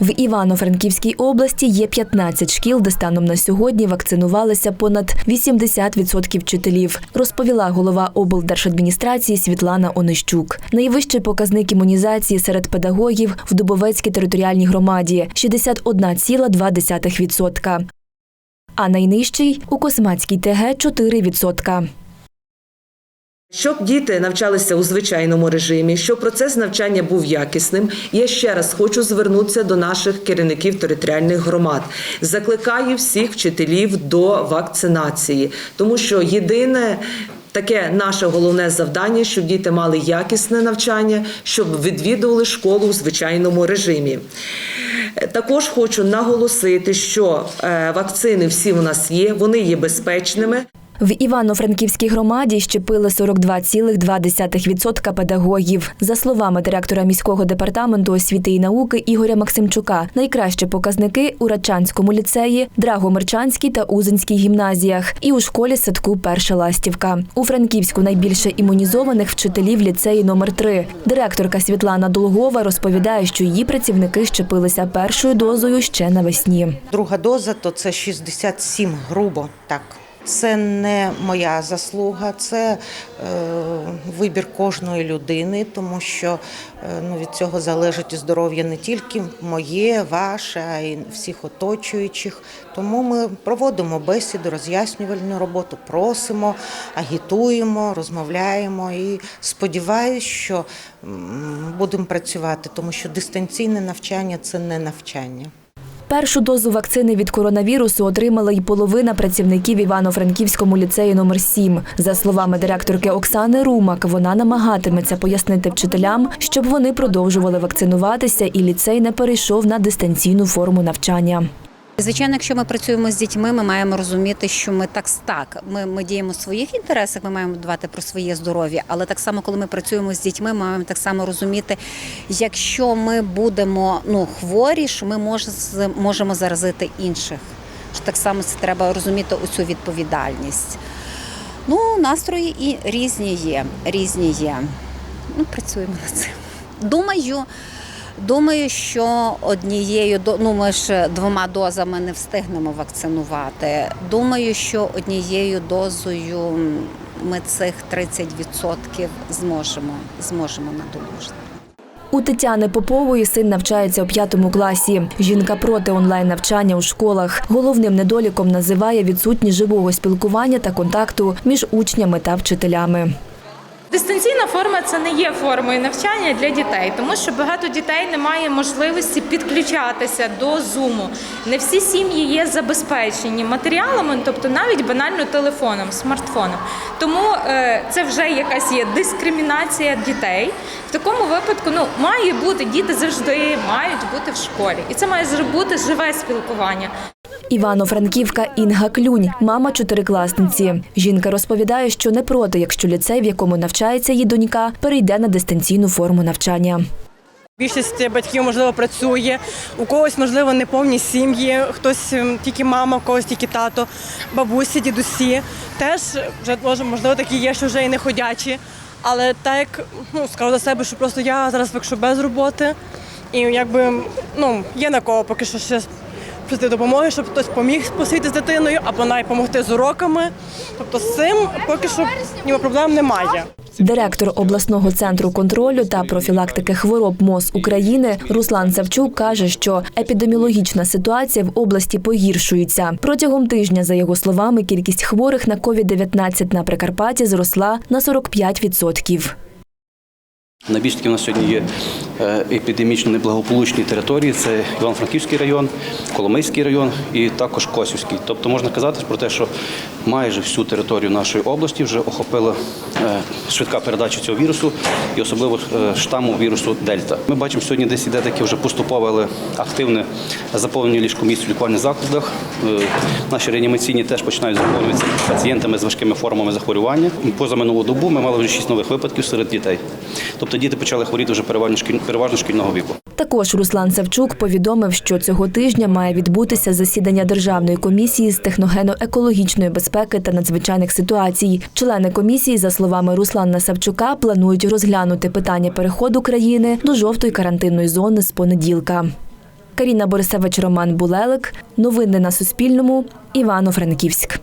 В Івано-Франківській області є 15 шкіл, де станом на сьогодні вакцинувалися понад 80% вчителів, розповіла голова облдержадміністрації Світлана Онищук. Найвищий показник імунізації серед педагогів в Дубовецькій територіальній громаді 61,2%. А найнижчий у Космацькій ТГ 4%. Щоб діти навчалися у звичайному режимі, щоб процес навчання був якісним, я ще раз хочу звернутися до наших керівників територіальних громад. Закликаю всіх вчителів до вакцинації, тому що єдине. Таке наше головне завдання, щоб діти мали якісне навчання, щоб відвідували школу у звичайному режимі. Також хочу наголосити, що е, вакцини всі у нас є, вони є безпечними. В Івано-Франківській громаді щепили 42,2% педагогів. За словами директора міського департаменту освіти і науки Ігоря Максимчука, найкращі показники у Рачанському ліцеї, Драгомирчанській та Узинській гімназіях і у школі садку Перша Ластівка. У Франківську найбільше імунізованих вчителів ліцеї номер 3 Директорка Світлана Долгова розповідає, що її працівники щепилися першою дозою ще навесні. Друга доза то це 67 грубо так. Це не моя заслуга, це е, вибір кожної людини, тому що е, ну, від цього залежить здоров'я не тільки моє, ваше, а й всіх оточуючих. Тому ми проводимо бесіду, роз'яснювальну роботу, просимо, агітуємо, розмовляємо і сподіваюся, що будемо працювати, тому що дистанційне навчання це не навчання. Першу дозу вакцини від коронавірусу отримала й половина працівників Івано-Франківському ліцею номер 7 За словами директорки Оксани Румак, вона намагатиметься пояснити вчителям, щоб вони продовжували вакцинуватися і ліцей не перейшов на дистанційну форму навчання. Звичайно, якщо ми працюємо з дітьми, ми маємо розуміти, що ми так так. Ми, ми діємо в своїх інтересах, ми маємо дбати про своє здоров'я. Але так само, коли ми працюємо з дітьми, ми маємо так само розуміти, якщо ми будемо ну хворі, що ми може, можемо заразити інших. Що так само це треба розуміти оцю відповідальність. Ну, настрої і різні є. Різні є. Ну, працюємо над цим. Думаю. Думаю, що однією ну ми ж двома дозами не встигнемо вакцинувати. Думаю, що однією дозою ми цих 30% зможемо, зможемо надолужити. У Тетяни Попової син навчається у п'ятому класі. Жінка проти онлайн-навчання у школах. Головним недоліком називає відсутність живого спілкування та контакту між учнями та вчителями. Дистанційна форма це не є формою навчання для дітей, тому що багато дітей не має можливості підключатися до Zoom. Не всі сім'ї є забезпечені матеріалами, тобто навіть банально телефоном, смартфоном. Тому е, це вже якась є дискримінація дітей. В такому випадку ну має бути діти завжди мають бути в школі, і це має бути живе спілкування. Івано-Франківка Інга Клюнь, мама чотирикласниці. Жінка розповідає, що не проти, якщо ліцей, в якому навчається її донька, перейде на дистанційну форму навчання. Більшість батьків можливо працює, у когось можливо неповні сім'ї, хтось ем, тільки мама, у когось тільки тато, бабусі, дідусі. Теж вже можливо такі є, що вже і не ходячі. Але так як ну скажу за себе, що просто я зараз якщо без роботи, і якби ну є на кого поки що ще просити допомоги, щоб хтось поміг посидіти з дитиною або навіть допомогти з уроками. Тобто з цим поки що ніби проблем немає. Директор обласного центру контролю та профілактики хвороб МОЗ України Руслан Савчук каже, що епідеміологічна ситуація в області погіршується. Протягом тижня, за його словами, кількість хворих на COVID-19 на Прикарпатті зросла на 45%. Найбільш таки у нас сьогодні є е, епідемічно неблагополучні території. Це Івано-Франківський район, Коломийський район і також Косівський. Тобто можна казати про те, що майже всю територію нашої області вже охопила е, швидка передача цього вірусу і особливо е, штаму вірусу Дельта. Ми бачимо сьогодні десь іде таке вже поступове, але активне заповнення ліжкомісць в лікувальних закладах. Наші реанімаційні теж починають заповнюватися пацієнтами з важкими формами захворювання. Поза минулу добу ми мали вже 6 нових випадків серед дітей. Тобто діти почали хворіти вже переважно переважно шкільного віку. Також Руслан Савчук повідомив, що цього тижня має відбутися засідання Державної комісії з техногенно-екологічної безпеки та надзвичайних ситуацій. Члени комісії, за словами Руслана Савчука, планують розглянути питання переходу країни до жовтої карантинної зони з понеділка. Каріна Борисевич, Роман Булелик. Новини на Суспільному. Івано-Франківськ.